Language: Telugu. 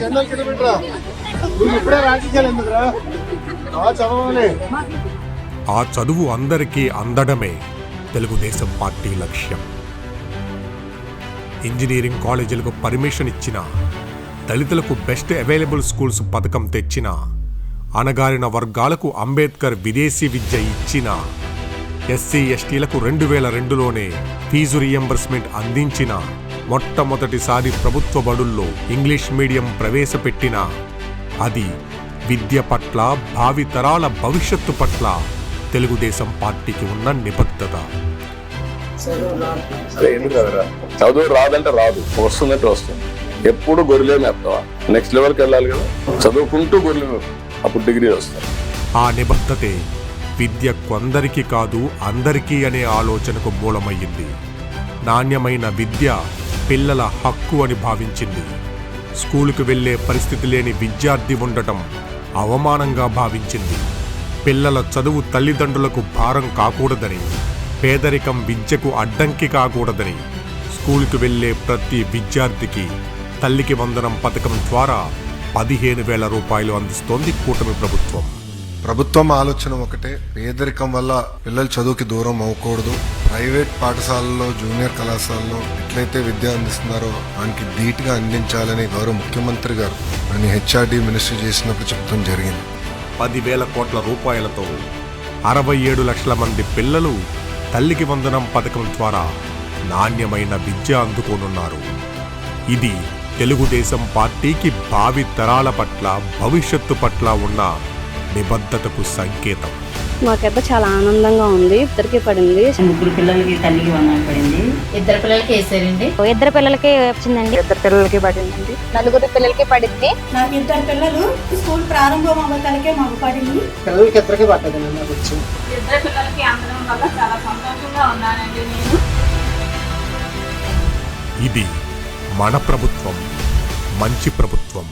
చందన్ కిలోమీటర్ నువ్వు ఇప్పుడే రాజకీయాలు ఎందుకురా? చదవాలి ఆ చదువు అందరికీ అందడమే తెలుగుదేశం పార్టీ లక్ష్యం. ఇంజనీరింగ్ కాలేజీలకు పర్మిషన్ ఇచ్చిన దళితులకు బెస్ట్ అవైలబుల్ స్కూల్స్ పథకం తెచ్చిన అణగారిన వర్గాలకు అంబేద్కర్ విదేశీ విద్య ఇచ్చిన ఎస్సీ ఎస్టీలకు రెండు వేల రెండులోనే ఫీజు రియంబర్స్మెంట్ అందించిన మొట్టమొదటిసారి ప్రభుత్వ బడుల్లో ఇంగ్లీష్ మీడియం ప్రవేశపెట్టిన అది విద్య పట్ల భావితరాల భవిష్యత్తు పట్ల తెలుగుదేశం పార్టీకి ఉన్న నిబద్ధత. చదువు రాదంటే రాదు వస్తుందంటే వస్తుంది. ఎప్పుడు గొర్రెలే మేపుతావా? నెక్స్ట్ లెవెల్కి వెళ్ళాలి కదా. చదువుకుంటూ గొర్రెలు. అప్పుడు డిగ్రీ వస్తాయి ఆ నిబద్ధతే విద్య కొందరికి కాదు అందరికీ అనే ఆలోచనకు మూలమయ్యింది. నాణ్యమైన విద్య పిల్లల హక్కు అని భావించింది. స్కూలుకు వెళ్ళే పరిస్థితి లేని విద్యార్థి ఉండటం అవమానంగా భావించింది. పిల్లల చదువు తల్లిదండ్రులకు భారం కాకూడదని పేదరికం విద్యకు అడ్డంకి కాకూడదని స్కూలుకు వెళ్ళే ప్రతి విద్యార్థికి తల్లికి వందనం పథకం ద్వారా పదిహేను వేల రూపాయలు అందిస్తోంది కూటమి ప్రభుత్వం. ప్రభుత్వం ఆలోచన ఒకటే పేదరికం వల్ల పిల్లలు చదువుకి దూరం అవ్వకూడదు. ప్రైవేట్ పాఠశాలల్లో జూనియర్ కళాశాలలో ఎట్లయితే విద్య అందిస్తున్నారో దానికి ధీటుగా అందించాలని గౌరవ ముఖ్యమంత్రి గారు అని హెచ్ఆర్డి మినిస్టర్ చేసినప్పుడు చెప్తాం జరిగింది. పదివేల కోట్ల రూపాయలతో అరవై ఏడు లక్షల మంది పిల్లలు తల్లికి వందనం పథకం ద్వారా నాణ్యమైన విద్య అందుకోనున్నారు. ఇది తెలుగుదేశం పార్టీకి భావి తరాల పట్ల భవిష్యత్తు పట్ల ఉన్న నిబద్ధతకు సంకేతం. మాకైతే చాలా ఆనందంగా ఉంది ఇద్దరికి పడింది. ముగ్గురు పిల్లలకి తల్లికి వందనం పడింది. ఇద్దరు పిల్లలకి వేసారండి ఇద్దరు పిల్లలకి వచ్చిందండి. ఇద్దరు పిల్లలకి పడిందండి. నలుగురు పిల్లలకి పడింది. నాకు ఇద్దరు పిల్లలు స్కూల్ ప్రారంభం అవ్వటానికే మాకు పడింది. పిల్లలకి ఇద్దరికి పడ్డదండి నాకు వచ్చి ఇద్దరు పిల్లలకి అందడం వల్ల చాలా సంతోషంగా ఉన్నానండి నేను. ఇది మన ప్రభుత్వం మంచి ప్రభుత్వం.